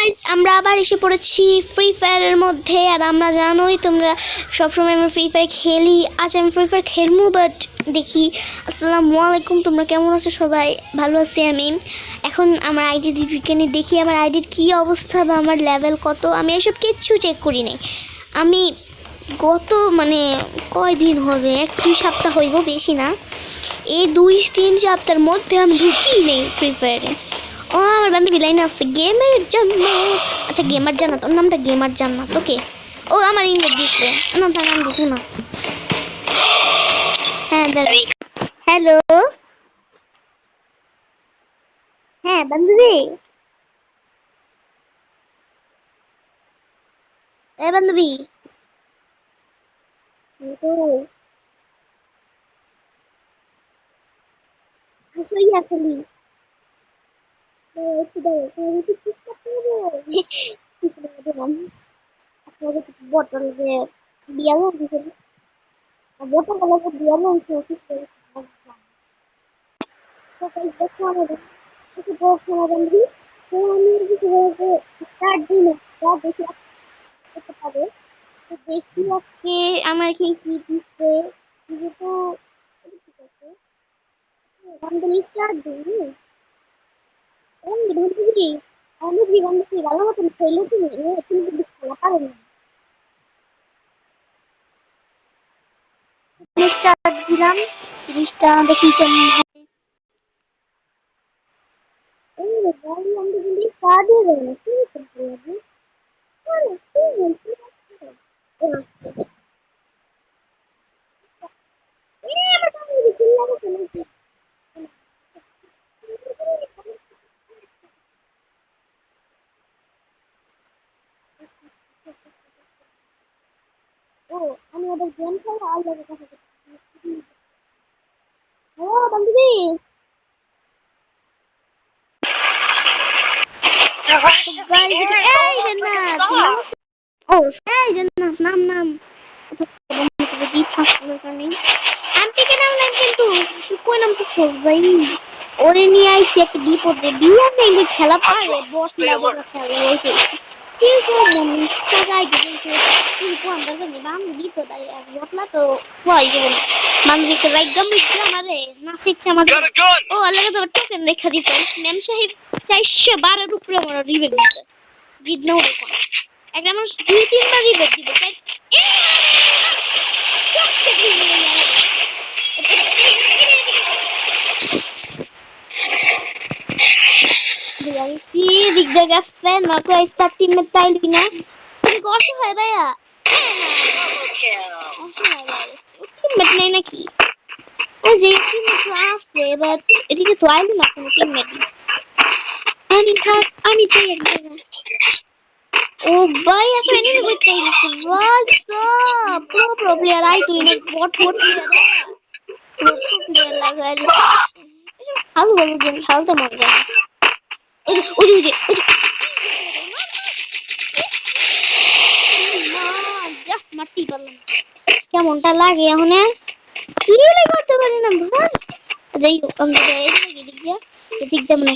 Guys আমরা আবার এসে পড়েছি ফ্রি ফায়ারের মধ্যে। আর আমরা জানোই তোমরা সবসময় আমরা ফ্রি ফায়ার খেলি। আজ আমি ফ্রি ফায়ার খেলব বাট দেখি। আসসালামু আলাইকুম, তোমরা কেমন আছো? সবাই ভালো আছি আমি। এখন আমার আইডি বিজ্ঞানী দেখি আমার আইডির কী অবস্থা বা আমার লেভেল কত। আমি এসব কিচ্ছু চেক করি নাই। আমি গত মানে কয়দিন হবে? এক, দুই সপ্তাহ হইব, বেশি না। এই দুই, তিন সপ্তাহের মধ্যে আমি ঢুকি নেই ফ্রি ফায়ারে ও, আমার বান্ধবী লাইনে আছে গেমের জন্য আচ্ছা গেমার জান্নাত, ওর নামটা গেমার জান্নাত ওকে ও, আমার ইংরেজ দিচ্ছে না তার নাম দেখো না। হ্যাঁ হ্যালো হ্যাঁ বান্ধবী। এ, বান্ধবী। হাসি আসলি একটু দাঁড়াও আমি একটু ঠিক করতে হবে আজকে মজা তো বটল দিয়ে বিয়ার দিতে বটলগুলো বিয়ার অংশ অফিস করে তো তাই দেখো আমাদের একটু বড় সমাধান দিই তো আমি কিছু বলতে স্টার্ট দিই না স্টার্ট দেখি করতে পারে তো দেখি আজকে আমার কি কি দিচ্ছে যেহেতু ঠিক আছে আমি স্টার্ট দিই আমি বান্ধবী আমি বান্ধবী ভালো মতন খেলো তুমি তুমি কিন্তু খেলা পারো না স্টার্ট দিলাম তিরিশটা দেখি কেমন হয় এই রে ভাই আমি কিন্তু স্টার্ট দিয়ে দেবো না কি করতে হবে জান্নাত song. ও এই জান্নাত নাম নাম আমি থেকে নামলাম কিন্তু কই নাম তো শেষ ভাই ওরে নিয়ে আইছি একটা বিপদে বিয়ে নেই খেলা পারে বস কি করব আমি টাকাই দিয়েছি কিন্তু আমরা জানি বান্ধবী তো বটলা তো হয় যেমন বান্ধবীকে রাইগাম দিচ্ছে আমারে না শিখছে আমাদের! ও আল্লাহ তো টোকেন রেখা দিতে ম্যাম সাহেব চারশো বারোর উপরে আমার রিবেক দিতে জিদ না ওরকম একটা মানুষ দুই তিনবার রিবেক দিবে তাই কি দিক দিয়ে গেছে নয়তো স্টার টিমের চাইলি না তুমি কষ্ট হয় ভাইয়া Double kill. অসহায় ভাই টিমমেট নেই নাকি ওই যে টিমমেট আছে বাট এদিকে তো আইলো না কোনো টিমমেট আমি থাক আমি চাই এক জায়গায় ও ভাই এখন এনিমি করতে গেছে হোয়াটস প্রো প্রো প্লেয়ার আই তুই না bot bot player pro player লাগাই ভালো ভালো গেম খেলতে মন যায় না। ওই যে ওই যে ওই ওই পারলাম কেমনটা লাগে এখন কিলে করতে পারি না, ভাই? যাই হোক, আমি দিকে এদিক দিয়ে মনে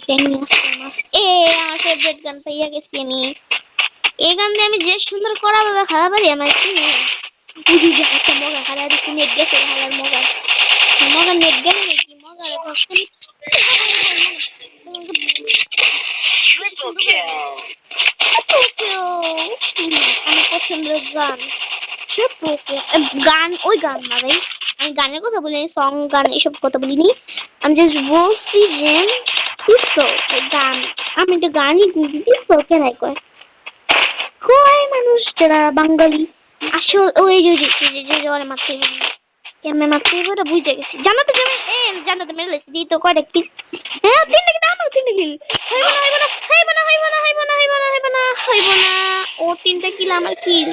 এ, আমার ফেভারিট গান পাইয়া গেছি আমি। এই গান দিয়ে আমি যে সুন্দর করা ভাবে খেলা পারি, আমার চিনি বুঝি যে একটা মগা খেলা দিচ্ছি নেট গেছে খেলার মগা। মগা নেট গেলে নাকি? মগা Triple kill. Triple kill. মানুষ যারা বাঙালি? আসল ওই যে যে যে ওরে মারতে কেমনে বুঝে গেছি। জানাতে যাবে এ, জানাতে মেরে লেছি, দিই তো কয়টা কি হ্যাঁ তিনটা তিনটা কিল না, হইব না হইব না হইব না হইব না হইব না হইব না। ও তিনটা কিল, আমার কিল।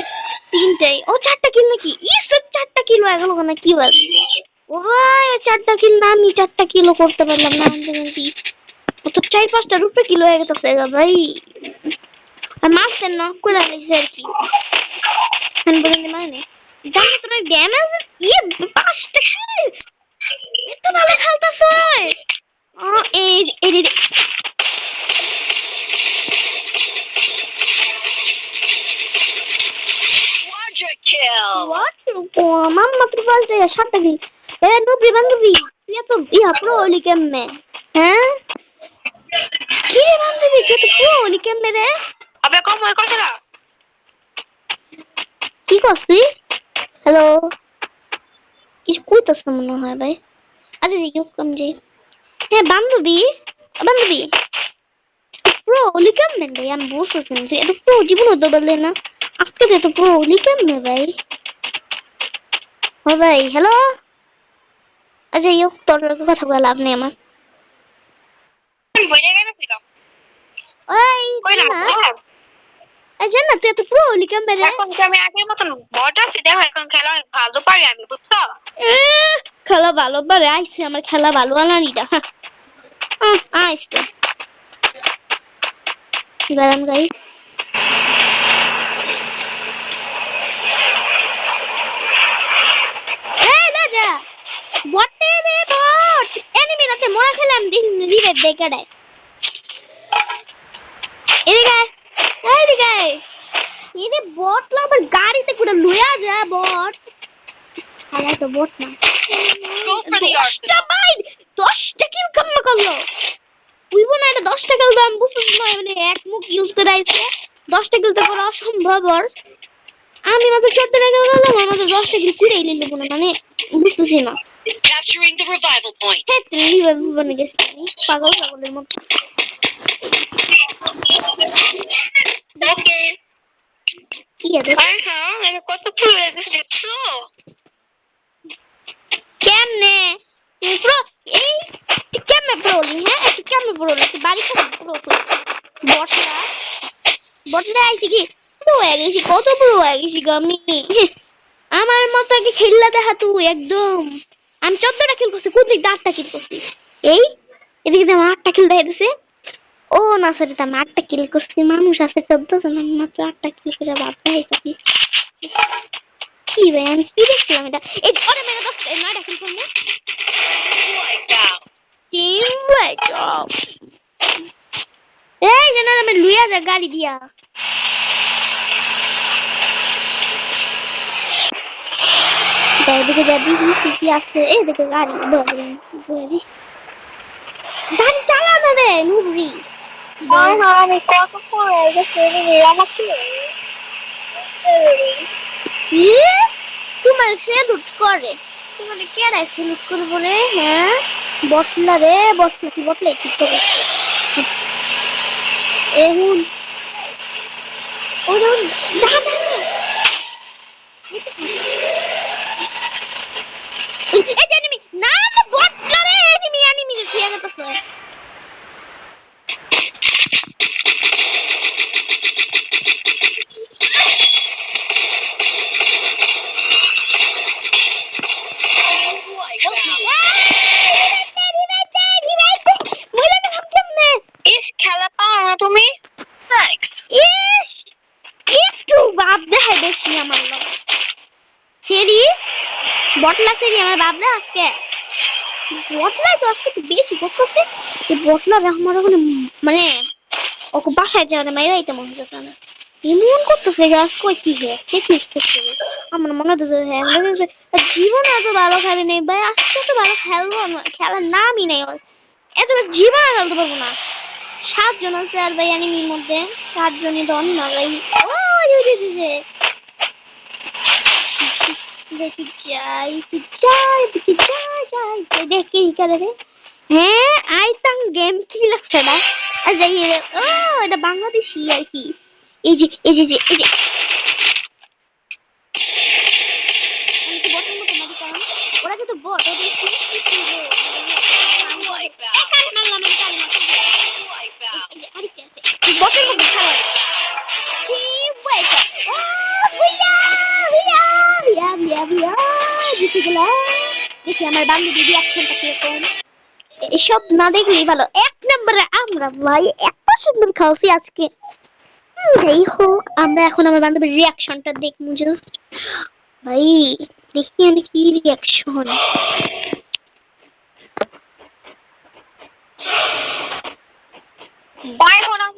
তিনটাই। ও চারটা কিল নাকি? ইস তো চারটা কিলো হয়ে গেল না কি বল ও ভাই ও চারটা কিল না, আমি চারটা কিলো করতে পারলাম না কি ও তো চার, পাঁচটা রুপে কিলো হয়ে গেছে ভাই। আর মারছেন না করে লাগছে আর কি। আমি বলেন মানে জানো তোর ড্যামেজ ইয়ে পাঁচটা কিল! এত ভালো খেলতেছে। ও এই এই kill. What? Mamma, tu vas te lasciare lì. Eh, no, prima che vi. Via tu, via, proli che me. Eh? Chi le manda lì? Che tu proli che me re? Vabbè, come, cosa là? Chi costi? Hello? Chi scuta sta mano, vai? Adesso io come হ্যাঁ বান্ধবী। বান্ধবী। Pro হলি কেমনে আমি বুঝতেছি না এত pro জীবন হতে পারলে না। আজকে তো প্রো হলি কেমনে ভাই? ও ভাই হ্যালো আচ্ছা ইয়োক তোর কথা বলে লাভ নেই আমার। ওই কই না জান্নাত, এই জান্নাত, তুই এত প্রো হলি এখন কি আমি আগের মতন বট আছি? দেখো এখন খেলা অনেক ভালো পারি আমি বুঝছ? খেলা ভালো পারে আইসে আমার খেলা ভালো আনানিটা আইস তো। গরম গাই বটে রে বট। এনিমি রাতে মোরা খেলাম দিন রিভাইভ দে কাটায় এদিকে আয়। এরে বট না গাড়িতে করে লুয়া যায় বট আরে তো বট না দশটা. ভাই দশটা কিল কাম্মা করল বুঝব না এটা দশটা কিল তো আমি বুঝতেছি না মানে এক মুখ ইউজ করে আইছে দশটা কিল তো করা অসম্ভব ওর। আমি মাত্র চোদ্দ টাকা গেলাম আমার তো দশটা কিল কুড়াই নিল না মানে বুঝতেছি না Capturing the revival point. পাগলের মতো Okay. কি আছে হ্যাঁ আমি কত ফুল হয়ে গেছি দেখছ কেমনে প্রো এই তুই কেমনে প্রোলি হ্যাঁ তুই কেমনে প্রোলি তুই বাড়ি থেকে প্রো বটলা বটলা আইছি কি প্রো হয়ে গেছি কত প্রো হয়ে গেছি আমি আমার মতো আগে খেললা দেখা তুই একদম। আমি চোদ্দটা খেল করছি কোন দিক আটটা খেল করছি। এই এদিকে আমার আটটা খেল দেখা দিছে ও না সরি আমি আটটা কিল করছি মানুষ আছে চোদ্দ জন আমি মাত্র আটটা কিল করে বাদ দেখাইছি কি ভাই আমি কি দেখছিলাম এটা এই ওরে মেরে দশটা নয়টা কিল এই আমি লুইয়া যা গাড়ি দিয়া এদিকে যা কি কি আছে এই দেখে গাড়ি বলি বুঝি গাড়ি চালা না রে আমি কত ফুল হয়ে গেছি আমাকে কি তোমার সেলুট করে তোমার কেডাই সেলুট করব রে হ্যাঁ বটলা রে বটলা তুই বটলাই ঠিক করে এখন ওই দেখুন যা যা যা এই যে enemy, না না বটলা রে এনিমি এনিমি রে ঠিক আছে Wiped out. ইস খেলা পাও না তুমি থ্যাঙ্কস ইস একটু বেশি আমার সেরি, বটলা সেরি, আমার বাপ দেয় আজকে। বটলা তো আজকে বেশি করতেছে। বটলা আমার ওখানে মানে ওকে বাসায় না করতেছে গাছ কই কি হে, কে কি আমার মনে হ্যাঁ জীবন এত ভালো খেলে নেই, ভাই আজকে তো ভালো খেলব খেলার নামই নেই ওর। এত জীবন খেলতে পারব না। সাতজন আছে আর ভাই অ্যানিমির মধ্যে। সাতজনই ডন না ভাই ও যে যে কি যাই যাই যাই যাই যাই দেখি কি করে রে হ্যাঁ আইতাম গেম কি লাগছে না যাই ও এটা বাংলাদেশি আর কি এই যে এই যে এই যে জিতে দেখি আমার বান্ধবী রিয়াকশনটা কীরকম। এসব না দেখলেই ভালো। এক নম্বরে আমরা ভাই এত সুন্দর খাওয়াছি আজকে। যাই হোক আমরা এখন আমার বান্ধবীর রিয়াকশনটা দেখব জাস্ট ভাই দেখি আমি কি রিয়াকশন Bye, hold on.